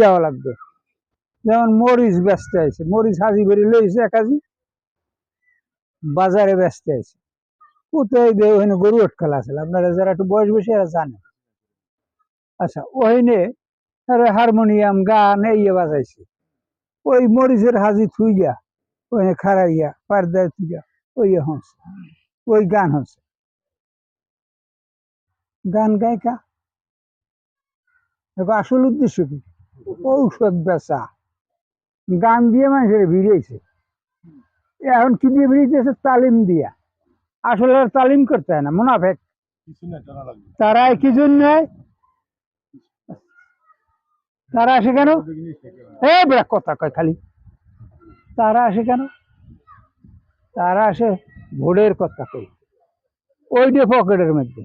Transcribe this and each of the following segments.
দেওয়া লাগবে। যেমন মরিচ ব্যস্ত আছে মরিচ হাজি বেরি লইছে এক হাজি, বাজারে ব্যস্ত আছে কোথায় দিয়ে ওখানে গরু অটকাল আছে, আপনারা যারা একটু বয়স বেশি এরা জানে আচ্ছা ওখানে হারমোনিয়াম, গান, এই বাজাইছে। ওই মরিচের হাজি থুইয়া, ওখানে খারাইয়া পারদায় থুইয়া, ওই হচ্ছে ওই গান হচ্ছে গান গায়িকা দেখো আসল উদ্দেশ্য কি? ঔষধ বেচা। গান দিয়ে মানুষের ভিড়েছে এখন কি দিয়ে ভিড়িয়েছে তালিম দিয়া। আসলে তালিম করতে হয় না মুনাফেক। তারা কি জন্য? তারা আসে কেন? এ বেড়া কথা কয় খালি। তারা আসে কেন? তারা আসে ভোটের কথা কই ওইটা পকেটের মধ্যে।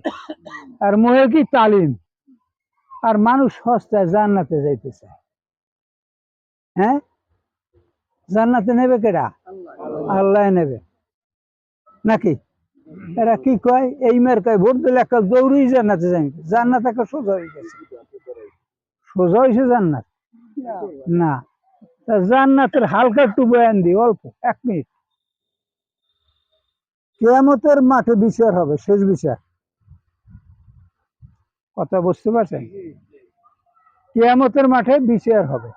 আর মোহে কি তালিম? আর মানুষ সস্তায় জান্নাতে যাইতে চায় হ্যাঁ? জান্নাতে নেবে কেডা? আল্লাহ নেবে। নাকি? এরা কি কয়? এই মেয়ের কয়, ভোট দিলে একটা দৌড়ই জান্নাতে যাই জান্নাত একটা সোজা হয়ে গেছে। সোজা হয়েছে জান্নাত? না। জান্নাতের হালকা একটু বয়ান দিই অল্প, এক মিনিট। কেয়ামতের মাঠে বিচার হবে, শেষ বিচার। কথা বুঝতে পারছেন? কেয়ামতের মাঠে বিচার হবে।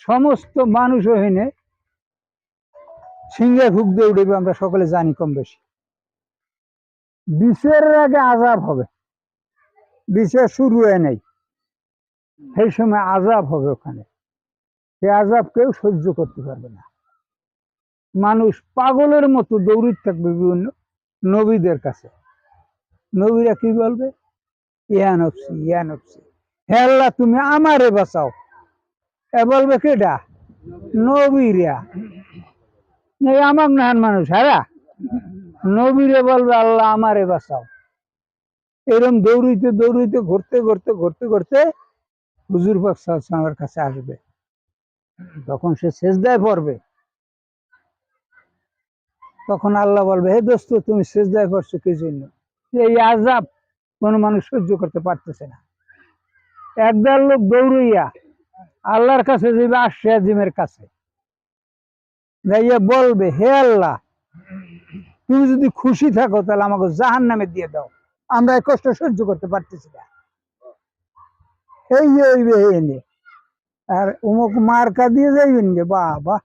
সমস্ত মানুষ ওখানে সিংহে দিয়ে উঠবে, আমরা সকলে জানি কম বেশি। বিচারের আগে আজাব হবে। বিচার শুরু হয় নাই। সেই সময় আজাব হবে ওখানে। সে আজাব কেউ সহ্য করতে পারবে না। মানুষ পাগলের মতো দৌড়িতে থাকবে বিভিন্ন নবীদের কাছে। নবীরা কি বলবে? ইয়া নফসি ইয়া হে আল্লাহ তুমি আমারে বাঁচাও। এ বলবে কেডা? নবীরা। এই আমার নাহান মানুষ হ্যাঁ নবীরে বলবে, আল্লাহ আমারে বাঁচাও। এরম দৌড়িতে দৌড়িতে, ঘুরতে ঘুরতে ঘুরতে ঘুরতে হুজুর পাক কাছে আসবে। তখন সে সেজদায় পড়বে। তখন আল্লাহ বলবে, হে দোস্ত, তুমি সেজদায় পড়ছো কি জন্য এই আজাব কোনো মানুষ সহ্য করতে পারতেছে না। একদল লোক দৌড়ইয়া আল্লাহর কাছে যাবে আশে আজিমের কাছে। যাইয়া বলবে, হে আল্লাহ, তুমি যদি খুশি থাকো, তাহলে আমাকে জাহান নামে দিয়ে দাও। আমরা এই কষ্ট সহ্য করতে পারতেছি না। এই হইবে এনে আর অমুক মার্কা দিয়ে যাইবেন গে বাহ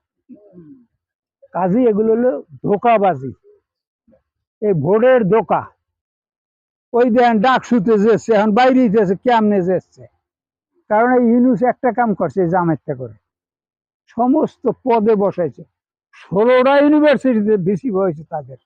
কাজী, এগুলো হলো ধোকাবাজি। এই ভোটের ধোকা। ওই দেখেন ডাক শুতে যেচ্ছে, এখন বাইরে যেছে কেমনে যেচ্ছে? কারণ এই ইউনুস একটা কাম করছে জামেরটা করে। সমস্ত পদে বসাইছে। ষোলোটা ইউনিভার্সিটিতে বেশি হয়েছে তাদের।